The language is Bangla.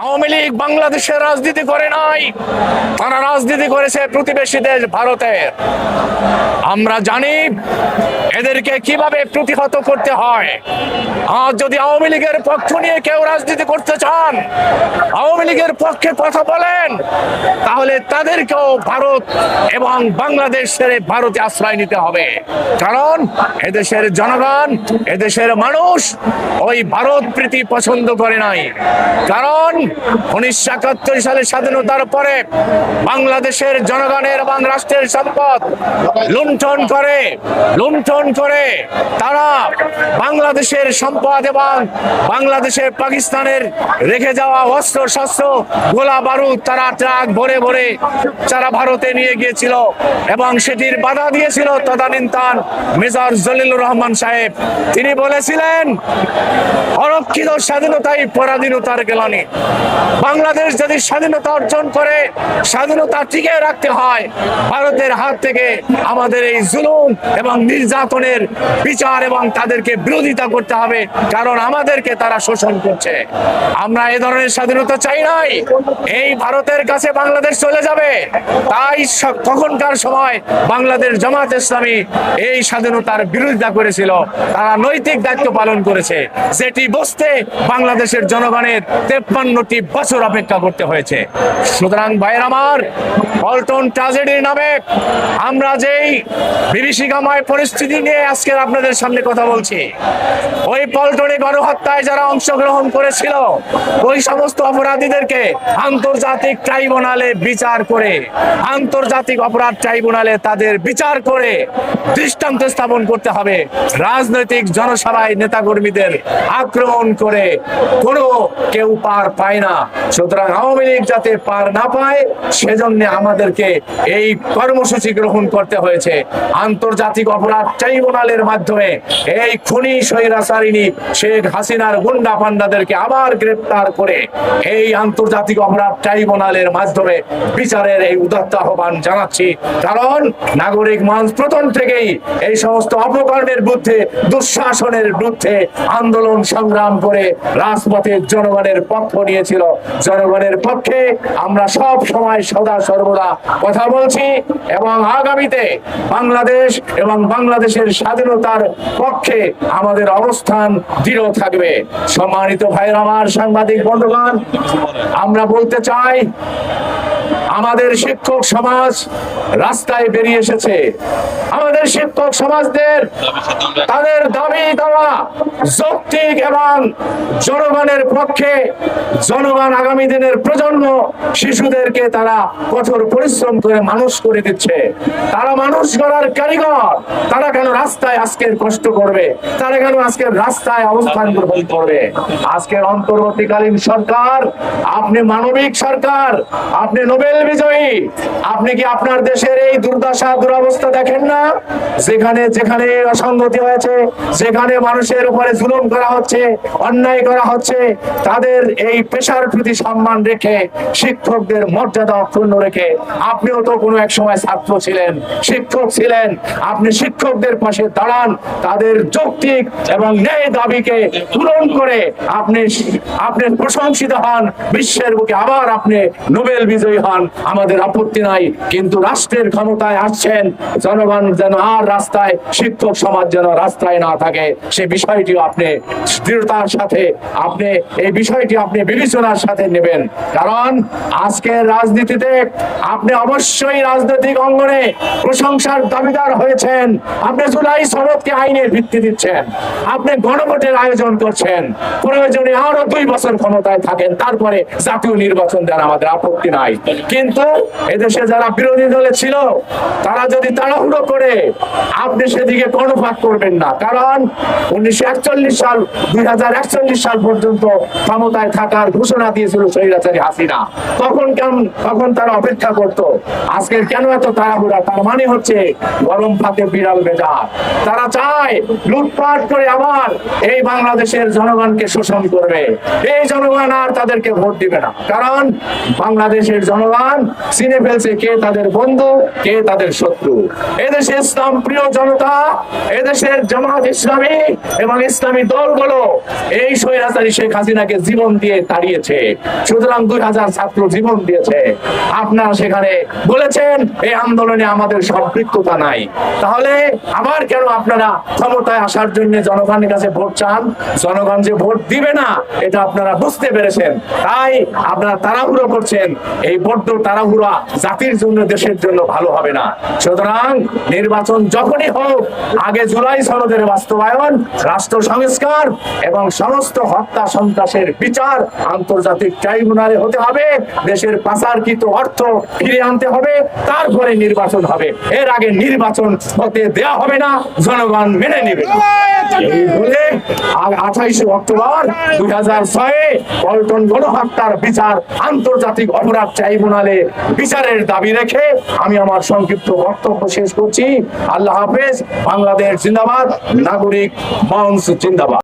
আওয়ামী লীগ বাংলাদেশের রাজনীতি করে নাই। তারা রাজনীতি করেছে প্রতিবেশী দেশ ভারতের আমরা জানি এদেরকে কীভাবে প্রতিহত করতে হয়। আর যদি আওয়ামী লীগের পক্ষ নিয়ে কেউ রাজনীতি করতে চান, আওয়ামী লীগের পক্ষে কথা বলেন, তাহলে তাদেরকেও ভারত এবং বাংলাদেশের ভারতে আশ্রয় নিতে হবে। কারণ এদেশের জনগণ, এদেশের মানুষ ওই ভারত প্রীতি পছন্দ করে নাই। কারণ উনিশশো একাত্তর সালে স্বাধীনতার পরে বাংলাদেশের জনগণের এবং রাষ্ট্রের সম্পদ লুণ্ঠন করে লুণ্ঠন করে তারা বাংলাদেশের সম্পদ এবং পাকিস্তানের রেখে যাওয়া অস্ত্র শস্ত্র গোলা বারুদ তারা ট্রাক ভরে ভরে তারা ভারতে নিয়ে গিয়েছিল এবং সেটির বাধা দিয়েছিল তদানীন্তন মেজর জলিলুর রহমান সাহেব। তিনি বলেছিলেন, অরক্ষিত স্বাধীনতাই পরাধীনতার গেলানি। বাংলাদেশ যদি স্বাধীনতা অর্জন করে, স্বাধীনতা টিকে রাখতে হয়, ভারতের হাত থেকে আমাদের এই জুলুম এবং নির্যাতনের বিচার এবং তাদেরকে বিরোধিতা করতে হবে, কারণ আমাদেরকে তারা শোষণ করছে। আমরা এ ধরনের স্বাধীনতা চাই নাই। এই ভারতের কাছে বাংলাদেশ চলে যাবে। তাই তখনকার সময় বাংলাদেশ জামাত ইসলামী এই স্বাধীনতার বিরোধিতা করেছিল। তারা নৈতিক দায়িত্ব পালন করেছে। যেটি বসতে বাংলাদেশের জনগণের তেপ্পান্নটি বছর অপেক্ষা করতে হয়েছে। সুতরাং ভাইয়ের আমার, পল্টন ট্রাজেডির নামে আমরা যেই বিভীষিকাময় পরিস্থিতি নিয়ে আজকে আপনাদের সামনে কথা বলছি, ওই পল্টনে গণহত্যায় যারা অংশগ্রহণ করেছিল, ওই সমস্ত অপরাধীদেরকে আন্তর্জাতিক ট্রাইব্যুনালে বিচার করে, আন্তর্জাতিক অপরাধ ট্রাইব্যুনালে তাদের বিচার করে দৃষ্টান্ত স্থাপন করতে হবে। রাজনৈতিক জনসভায় নেতাকর্মীদের আক্রমণ করে কোনো কেউ পার পায় না। সুতরাং আওয়ামী লীগ যাতে পার না পায়, সেজন্য আমাদেরকে এই কর্মসূচি গ্রহণ করতে হয়েছে। আন্তর্জাতিক অপরাধ ট্রাইব্যুনালের মাধ্যমে এই খুনি স্বৈরাচারিণী শেখ হাসিনার গুন্ডা পান্ডাদেরকে আবার গ্রেপ্তার করে এই আন্তর্জাতিক অপরাধ ট্রাইব্যুনালের মাধ্যমে বিচারের এই উদাত্ত আহ্বান জানাচ্ছি। কারণ নাগরিক মানুষ প্রথম থেকেই এই সমস্ত অপকর্মের বিরুদ্ধে, দুঃশাসনের বিরুদ্ধে আন্দোলন সংগ্রাম করে রাজপথে জনগণের পক্ষ নিয়েছিল জনগণের পক্ষে। আমরা সব সময় সদা সর্বদা কথা বলছি এবং আগামীতে বাংলাদেশ এবং বাংলাদেশের স্বাধীনতার পক্ষে আমাদের অবস্থান দৃঢ় থাকবে। সম্মানিত ভাইয়ের, আমার সাংবাদিক বন্ধুগণ, আমরা বলতে চাই আমাদের শিক্ষক সমাজ রাস্তায় বেরিয়ে এসেছে। আমাদের শিক্ষক সমাজদের তাদের দাবি দেওয়া যৌক্তিক এবং জনগণের পক্ষে জনগণ আগামী দিনের প্রজন্ম শিশুদেরকে তারা কঠোর পরিশ্রম করে মানুষ করে দিচ্ছে। তারা মানুষ গড়ার কারিগর, তারা কেন রাস্তায় আজকের কষ্ট করবে? তারা কেন আজকের রাস্তায় অবস্থান গ্রহণ করবে? আজকের অন্তর্বর্তীকালীন সরকার, আপনি মানবিক সরকার, আপনি নোবেল বিজয়ী। আপনি কি আপনার দেশের এই দুর্দশা, দুরবস্থা দেখেন না? যেখানে যেখানে অসঙ্গতি হয়েছে, যেখানে মানুষের উপরে জুলুম করা হচ্ছে, অন্যায় করা হচ্ছে, তাদের এই পেশার প্রতি সম্মান রেখে শিক্ষকদের মর্যাদা অক্ষুণ্ণ রেখে আপনিও তো কোনো এক সময় ছাত্র ছিলেন, শিক্ষক ছিলেন। আপনি শিক্ষকদের পাশে দাঁড়ান, তাদের যৌক্তিক এবং ন্যায় দাবিকে পূরণ করে আপনি আপনি প্রশংসিত হন, বিশ্বের বুকে আবার আপনি নোবেল বিজয়ী হন। আমাদের আপত্তি নাই, কিন্তু রাষ্ট্রের ক্ষমতায় আসছেন, জনগণ যেন আর রাস্তায়, শিক্ষক সমাজ যেন রাস্তায় না থাকে। সে বিষয়টিও আপনি দৃঢ়তার সাথে, আপনি, এই বিষয়টি আপনি বিবেচনার সাথে নেবেন। কারণ আজকের রাজনীতিতে আপনি অবশ্যই রাজনৈতিক অঙ্গনে প্রশংসার দাবিদার হয়েছেন। আপনি জুলাই সনদকে আইনের ভিত্তি দিচ্ছেন। আপনি গণভোটের আয়োজন করছেন। প্রয়োজনে আরও দুই বছর ক্ষমতায় থাকেন, তারপরে জাতীয় নির্বাচন দেন, আমাদের আপত্তি নাই। কিন্তু এদেশে যারা বিরোধী দলে ছিল, তারা যদি তাড়াহুড়ো করে, আপনি সেদিকে কর্ণপাত করবেন না। কারণ উনিশশো একচল্লিশ সাল, দুই সাল পর্যন্ত ক্ষমতায় থাকার ঘোষণা দিয়েছিল স্বৈরাচারী হাসিনা। তখন তখন তারা অপেক্ষা করত কেন এত তাড়াহুড়া? তার মানে হচ্ছে গরম ফাতে বিড়াল বেজা তারা চায় লুটপাট করে আবার এই বাংলাদেশের জনগণকে শোষণ করবে। এই জনগণ আর তাদেরকে ভোট দিবে না। কারণ বাংলাদেশের জনগণ চিনে ফেলছে কে তাদের বন্ধু, কে তাদের শত্রু। এদেশে ইসলাম প্রিয় জনতা, এদেশের জামাত ইসলামী এবং ইসলামী দলগুলো এই স্বৈরাচারী শেখ হাসিনাকে জীবন দিয়ে তাড়িয়ে হারিয়েছে সুতরাং দুই হাজার ছাত্র জীবন দিয়েছে। আপনারা সেখানে বলেছেন, এই আন্দোলনে আমাদের সম্পৃক্ততা নাই। তাহলে আবার কেন আপনারা ক্ষমতায় আসার জন্য জনগণের কাছে ভোট চান? জনগণ যে ভোট দিবে না, এটা আপনারা বুঝতে পেরেছেন। তাই আপনারা তাড়াহুড়ো করছেন। এই বড্ড তাড়াহুড়া জাতির জন্য, দেশের জন্য ভালো হবে না। সুতরাং নির্বাচন যখনই হোক, আগে জুলাই সনদের বাস্তবায়ন, রাষ্ট্র সংস্কার এবং সমস্ত হত্যা সন্ত্রাসের বিচার আন্তর্জাতিক ট্রাইব্যুনালে হতে হবে। দেশের পাচারকৃত অর্থ ফিরে আনতে হবে, তারপরে নির্বাচন হবে। এর আগে নির্বাচন হতে দেয়া হবে না, জনগণ মেনে নেবে। আঠাইশে অক্টোবর দুই হাজার ছয়ে পল্টন গণহত্যার বিচার আন্তর্জাতিক অপরাধ ট্রাইব্যুনালে বিচারের দাবি রেখে আমি আমার সংক্ষিপ্ত বক্তব্য শেষ করছি। আল্লাহ হাফেজ, বাংলাদেশ জিন্দাবাদ, নাগরিক মঞ্চ জিন্দাবাদ।